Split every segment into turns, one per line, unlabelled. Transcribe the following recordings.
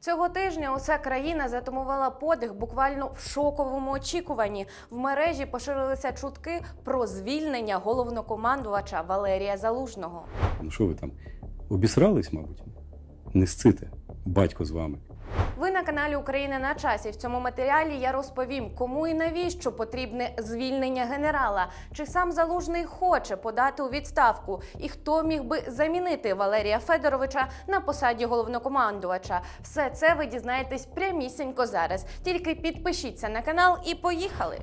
Цього тижня уся країна затумувала подих буквально в шоковому очікуванні. В мережі поширилися чутки про звільнення головнокомандувача Валерія Залужного.
Ну що ви там? Обісрались, мабуть? Не сците, батько з вами.
Ви на каналі Україна на часі. В цьому матеріалі я розповім, кому і навіщо потрібне звільнення генерала, чи сам залужний хоче подати у відставку, і хто міг би замінити Валерія Федоровича на посаді головнокомандувача. Все це ви дізнаєтесь прямісінько зараз. Тільки підпишіться на канал і поїхали.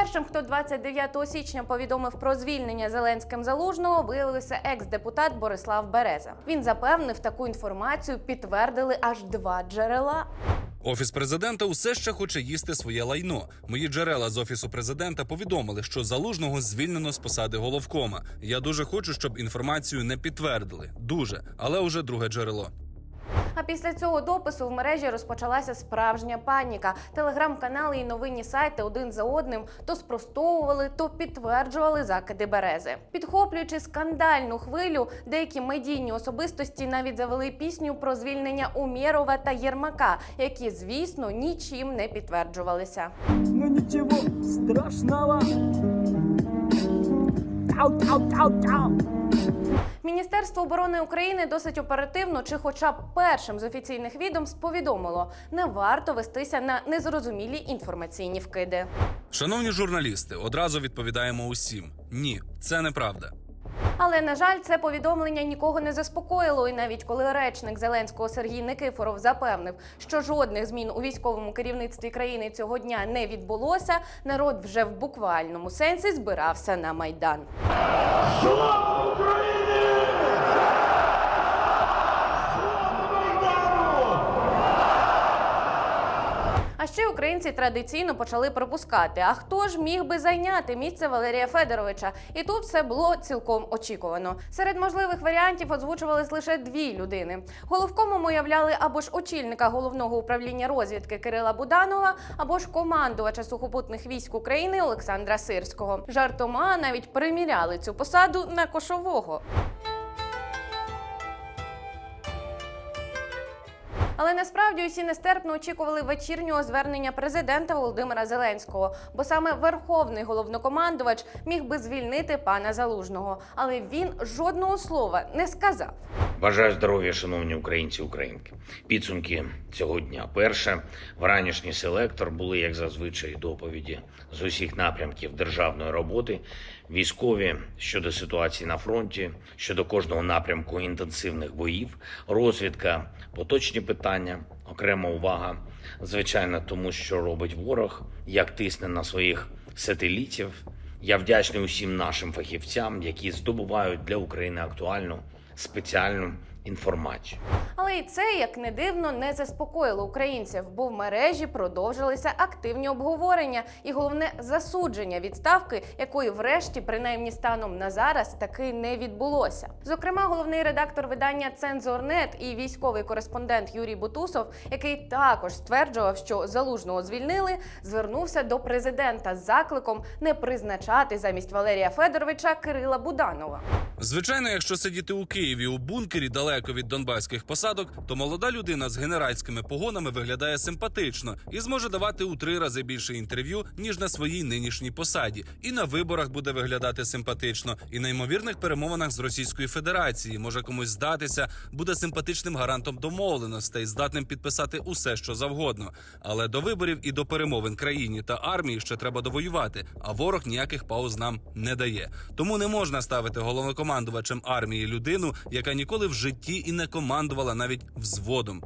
Першим, хто 29 січня повідомив про звільнення Зеленським залужного, виявився екс-депутат Борислав Береза. Він запевнив, таку інформацію підтвердили аж два джерела.
Офіс президента усе ще хоче їсти своє лайно. Мої джерела з офісу президента повідомили, що залужного звільнено з посади головкома. Я дуже хочу, щоб інформацію не підтвердили. Дуже, але уже друге джерело.
А після цього допису в мережі розпочалася справжня паніка. Телеграм-канали і новинні сайти один за одним то спростовували, то підтверджували закиди берези. Підхоплюючи скандальну хвилю, деякі медійні особистості навіть завели пісню про звільнення Умєрова та Єрмака, які, звісно, нічим не підтверджувалися.
Ну ничего страшного. Тау, тау, тау, тау.
Міністерство оборони України досить оперативно, чи хоча б першим з офіційних відомств повідомило, не варто вестися на незрозумілі інформаційні вкиди.
Шановні журналісти, одразу відповідаємо усім: ні, це неправда.
Але на жаль, це повідомлення нікого не заспокоїло. І навіть коли речник Зеленського Сергій Никифоров запевнив, що жодних змін у військовому керівництві країни цього дня не відбулося, народ вже в буквальному сенсі збирався на майдан.
Слава Україні!
Ще українці традиційно почали пропускати. А хто ж міг би зайняти місце Валерія Федоровича? І тут все було цілком очікувано. Серед можливих варіантів озвучувались лише дві людини. Головкомом уявляли або ж очільника головного управління розвідки Кирила Буданова, або ж командувача сухопутних військ України Олександра Сирського. Жартома навіть приміряли цю посаду на кошового. Але насправді усі нестерпно очікували вечірнього звернення президента Володимира Зеленського, бо саме верховний головнокомандувач міг би звільнити пана залужного. Але він жодного слова не сказав.
Бажаю здоров'я, шановні українці українки. Підсумки цього дня. Перше, вранішній селектор були, як зазвичай, доповіді з усіх напрямків державної роботи, військові щодо ситуації на фронті, щодо кожного напрямку інтенсивних боїв, розвідка, поточні питання, окрема увага, звичайно, тому що робить ворог, як тисне на своїх сателітів. Я вдячний усім нашим фахівцям, які здобувають для України актуальну спеціальну інформацію.
Але і це, як не дивно, не заспокоїло українців, бо в мережі продовжилися активні обговорення і головне засудження відставки, якої, врешті, принаймні станом на зараз, таки не відбулося. Зокрема, головний редактор видання Цензорнет і військовий кореспондент Юрій Бутусов, який також стверджував, що залужного звільнили, звернувся до президента з закликом не призначати замість Валерія Федоровича Кирила Буданова.
Звичайно, якщо сидіти у Києві у бункері далеко від донбаських посадок, то молода людина з генеральськими погонами виглядає симпатично і зможе давати у три рази більше інтерв'ю ніж на своїй нинішній посаді. І на виборах буде виглядати симпатично, і на ймовірних перемовинах з Російської Федерації може комусь здатися, буде симпатичним гарантом домовленостей, здатним підписати усе, що завгодно. Але до виборів і до перемовин країні та армії ще треба довоювати. А ворог ніяких пауз нам не дає. Тому не можна ставити головнокомандувачем армії людину, яка ніколи в житті і не командувала навіть взводом.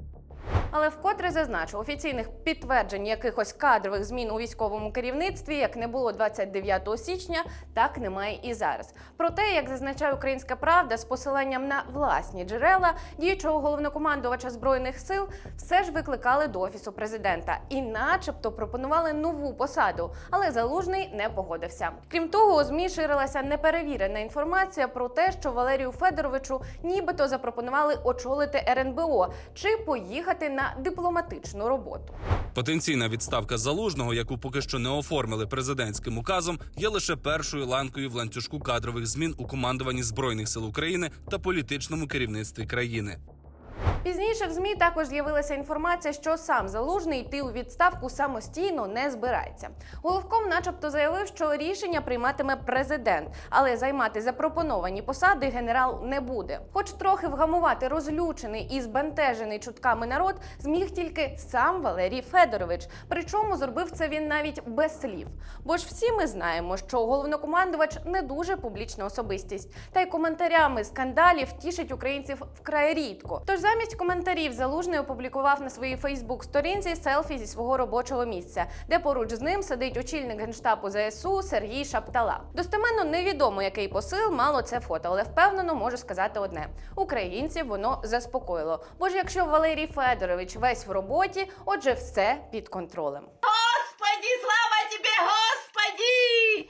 Але вкотре зазначу, офіційних підтверджень якихось кадрових змін у військовому керівництві, як не було 29 січня, так немає і зараз. Проте, як зазначає Українська Правда, з посиланням на власні джерела діючого головнокомандувача збройних сил все ж викликали до офісу президента і, начебто, пропонували нову посаду, але залужний не погодився. Крім того, у змі ширилася неперевірена інформація про те, що Валерію Федоровичу нібито запропонували очолити РНБО чи поїхати на дипломатичну роботу.
Потенційна відставка залужного, яку поки що не оформили президентським указом, є лише першою ланкою в ланцюжку кадрових змін у командуванні збройних сил України та політичному керівництві країни.
Пізніше в змі також з'явилася інформація, що сам залужний йти у відставку самостійно не збирається. Головком, начебто, заявив, що рішення прийматиме президент, але займати запропоновані посади генерал не буде. Хоч трохи вгамувати розлючений і збентежений чутками народ, зміг тільки сам Валерій Федорович. Причому зробив це він навіть без слів. Бо ж всі ми знаємо, що головнокомандувач не дуже публічна особистість, та й коментарями скандалів тішить українців вкрай рідко. Тож замість коментарів залужний опублікував на своїй Фейсбук-сторінці селфі зі свого робочого місця, де поруч з ним сидить очільник генштабу ЗСУ Сергій Шаптала. Достеменно невідомо, який посил мало це фото, але впевнено можу сказати одне: українців воно заспокоїло. Бо ж якщо Валерій Федорович весь в роботі, отже, все під контролем.
Господи, слава тебе, Господи!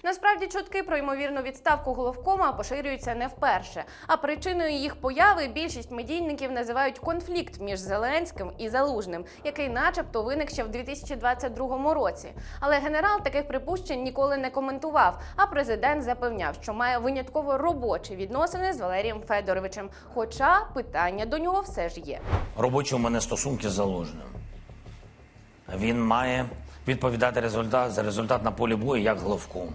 Насправді чутки про ймовірну відставку головкома поширюються не вперше. А причиною їх появи більшість медійників називають конфлікт між Зеленським і Залужним, який, начебто, виник ще в 2022 році. Але генерал таких припущень ніколи не коментував. А президент запевняв, що має винятково робочі відносини з Валерієм Федоровичем. Хоча питання до нього все ж є.
Робочі у мене стосунки з заложним. Він має відповідати результат за результат на полі бою як главком.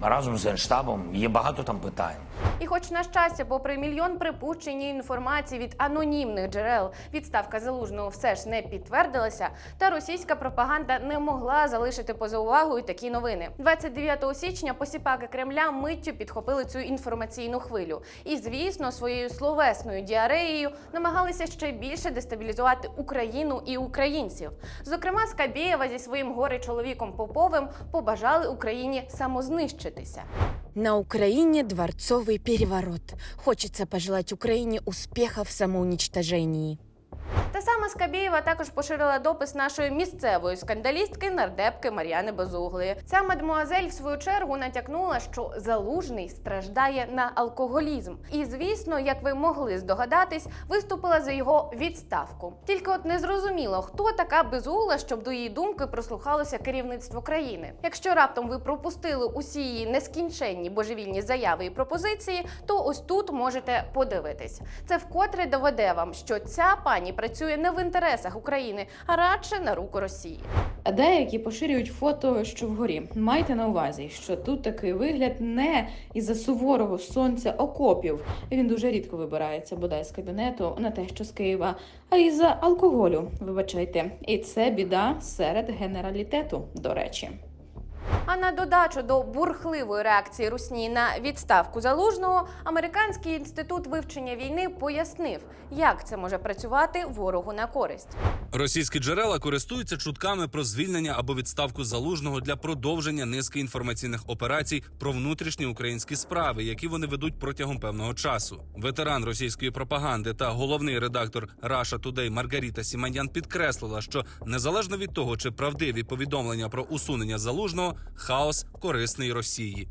Разом з генштабом є багато там питань.
І, хоч на щастя, попри мільйон припущень і інформації від анонімних джерел, відставка залужного все ж не підтвердилася, та російська пропаганда не могла залишити поза увагою такі новини. 29 січня посіпаки Кремля миттю підхопили цю інформаційну хвилю. І, звісно, своєю словесною діареєю намагалися ще більше дестабілізувати Україну і українців. Зокрема, Скабєєва зі своїм горе чоловіком Поповим побажали Україні самознищитися.
На Украине дворцовый переворот. Хочется пожелать Украине успеха в самоуничтожении.
Сама Скабєєва також поширила допис нашої місцевої скандалістки нардепки Мар'яни Безуглої. Ця мадмуазель в свою чергу натякнула, що залужний страждає на алкоголізм. І звісно, як ви могли здогадатись, виступила за його відставку. Тільки от не зрозуміло, хто така безугла, щоб до її думки прослухалося керівництво країни. Якщо раптом ви пропустили усі її нескінченні божевільні заяви і пропозиції, то ось тут можете подивитись. Це вкотре доведе вам, що ця пані працює не в інтересах України, а радше на руку Росії.
А деякі поширюють фото, що вгорі. Майте на увазі, що тут такий вигляд не із-за суворого сонця окопів. Він дуже рідко вибирається бодай з кабінету на те, що з Києва, а із-за алкоголю. Вибачайте, і це біда серед генералітету, до речі.
А на додачу до бурхливої реакції Русні на відставку залужного, американський інститут вивчення війни пояснив, як це може працювати ворогу на користь.
Російські джерела користуються чутками про звільнення або відставку залужного для продовження низки інформаційних операцій про внутрішні українські справи, які вони ведуть протягом певного часу. Ветеран російської пропаганди та головний редактор Russia Today Маргаріта Сіманян підкреслила, що незалежно від того, чи правдиві повідомлення про усунення залужного, хаос корисний Росії.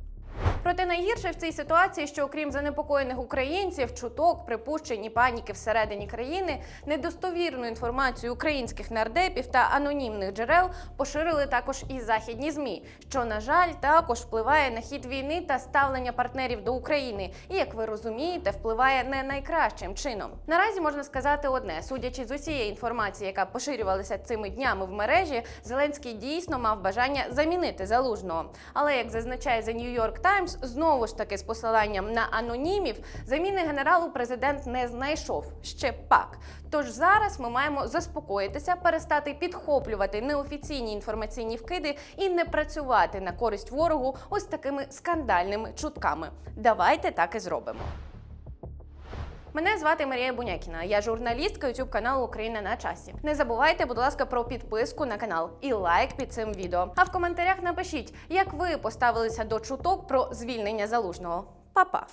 Проте найгірше в цій ситуації, що окрім занепокоєних українців, чуток, припущень і паніки всередині країни, недостовірну інформацію українських нардепів та анонімних джерел поширили також і західні змі, що на жаль також впливає на хід війни та ставлення партнерів до України, і як ви розумієте, впливає не найкращим чином. Наразі можна сказати одне: судячи з усієї інформації, яка поширювалася цими днями в мережі, Зеленський дійсно мав бажання замінити залужного. Але як зазначає The New York Times, знову ж таки з посиланням на анонімів, заміни генералу президент не знайшов ще пак. Тож зараз ми маємо заспокоїтися, перестати підхоплювати неофіційні інформаційні вкиди і не працювати на користь ворогу ось такими скандальними чутками. Давайте так і зробимо. Мене звати Марія Бунякіна. Я журналістка youtube каналу Україна на часі. Не забувайте, будь ласка, про підписку на канал і лайк під цим відео. А в коментарях напишіть, як ви поставилися до чуток про звільнення залужного. Па-па!